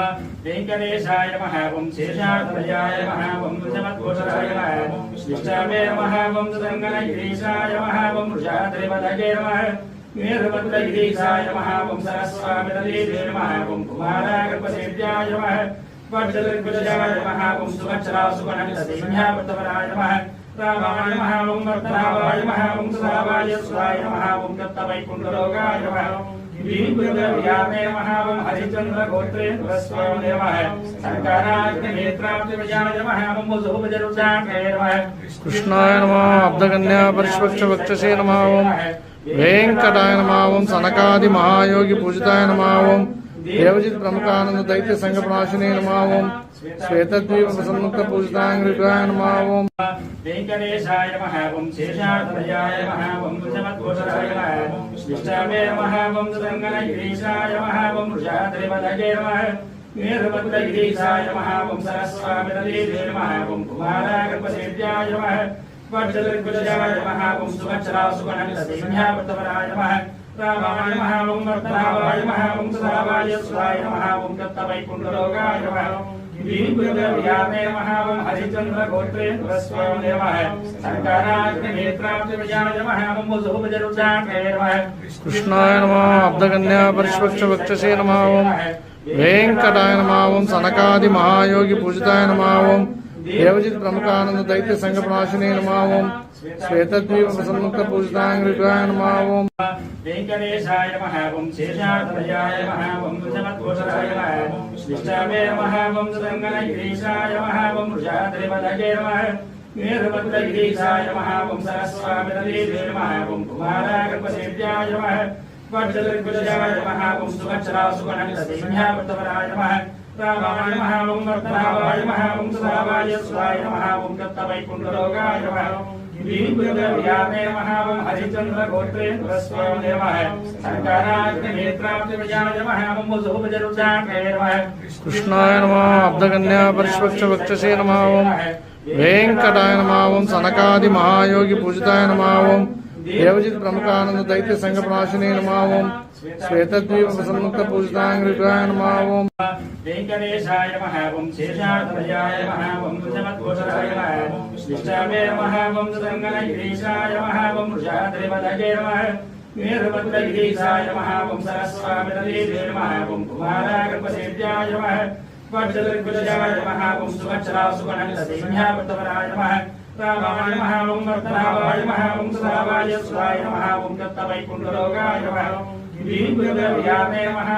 वेङ्कटेशाय नमः ॐ शेषाद्रयाय नमः ॐ वृषभद्भूषणाय नमः ॐ विष्टामे नमः ॐ सुदङ्गनगिरीशाय नमः ॐ वृषाद्रिपदगे नमः मेरुभद्रगिरीशाय नमः ॐ सरस्वामितदेवे नमः ॐ कुमारागर्भसेव्याय नमः वज्रदृग्भुजयाय नमः ॐ सुवच्छरासुवनसिंहावर्तवराय नमः रामाय नमः ॐ वर्तनावाय नमः ॐ सुधावाय सुधाय नमः ॐ दत्तवैकुण्ठलोकाय नमः हरिचंद्र गोत्रे कृष्णाय नमः। अब्धकन्या परिष्पक्ष वक्षसे नम ओं वेंकटाय नम ओं सनकादि महायोगी पूजिताय नम ओं देवजित प्रमुखानंद दैत्य संघ प्रणाशिने नमः ओम श्वेतद्वीप प्रसन्मुक्त पूजिताय नम ओं ప్రసన్నుక్త పూజితాంగ్రికాయ నమ ఓం వెంకటేశాయ నమః ఓం శేషాద్రయాయ నమః ఓం వృషభద్భూషణాయ నమః విష్ణవే నమః ఓం సుదంగనగిరీశాయ నమః ఓం వృషాద్రిపదగే నమః వీరభద్రగిరీశాయ నమః ఓం సరస్వామిరదే నమః ఓం కుమారాగర్భసేవ్యాయ నమః వజ్రద్విజయాయ నమః ఓం సుభక్షరాసుగణితసింహావృతవరాయ నమః రామాయ నమః ఓం వర్తనావాయ నమః ఓం సదావాయ సురాయ व्यामे महावम हरिचंद्र गोत्रे पुरस्वाम देवः कृष्णाय नमः अब्धकन्या परिष्वक्ष वक्षसे नमः ओम वेङ्कटाय नमः ओम सनकादि महायोगी पूजिताय नमः ओम ఓం సనకాది మహాయోగి దేవజిత్ ప్రముఖానంద దైత్య సంఘ ప్రాశనే నమావం శ్వేతద్వీప ప్రసన్నుక్త పూజితాంగ్రికాయ నమ ఓం వెంకటేశాయ మహావం ఓం శేషాద్రయాయ నమః ఓం వృషభద్భూషణాయ నమః విష్ణవే నమః మహావం సుదంగనగిరీశాయ నమః ఓం వృషాద్రిపదగే నమః వీరభద్రగిరీశాయ నమః ఓం సరస్వామిరదే నమః మహావం కుమారాగర్భసేవ్యాయ నమః వజ్రద్విజయాయ నమః ఓం సుభక్షరాసుగణితసింహావృతవరాయ कृष्णा नमः। ॐ वर्धावाय नमः स्वाहाय स्वाय नमः। ॐ दत्तवैकुण्ठलोकाय नमः। ीन्द्रव्यामे महावं महावं नमः। कृष्णाय नमः अब्धकन्या परिष्वक्षवक्षसे नमः वेङ्कटाय नमः। ॐ सनकादिमहायोगिपूजिताय नमः। సనకాది మహాయోగి పూజితాయ దేవజిత్ ప్రముఖానంద దైత్య సంఘ ప్రాశినే నమావం శ్వేతద్వీప ప్రసన్నుక్త పూజితాంగ్రికాయ నమ ఓం వెంకటేశాయ మహావం శేషాద్రయాయ మహావం ఓం మహావం నమః. మహావం సంగనగిరీశాయ మహావం సుదంగనగిరీశాయ నమః. ఓం వృషాద్రిపదగే నమః. వీరభద్రగిరీశాయ నమః. ఓం సరస్వామిరదే నమః. ఓం కుమారాగర్భసేవ్యాయ నమః. వజ్రద్విజయాయ నమః. ఓం సుభక్షరాసుగణితసింహావృతవరాయ నమః. రామాయ నమః ఓం భద్రావాయ నమః ఓం సదావాయ స్వాయ నమః ఓం దత్తవైకుంఠలోకాయ నమః విభూతదేవ్యాయ నమః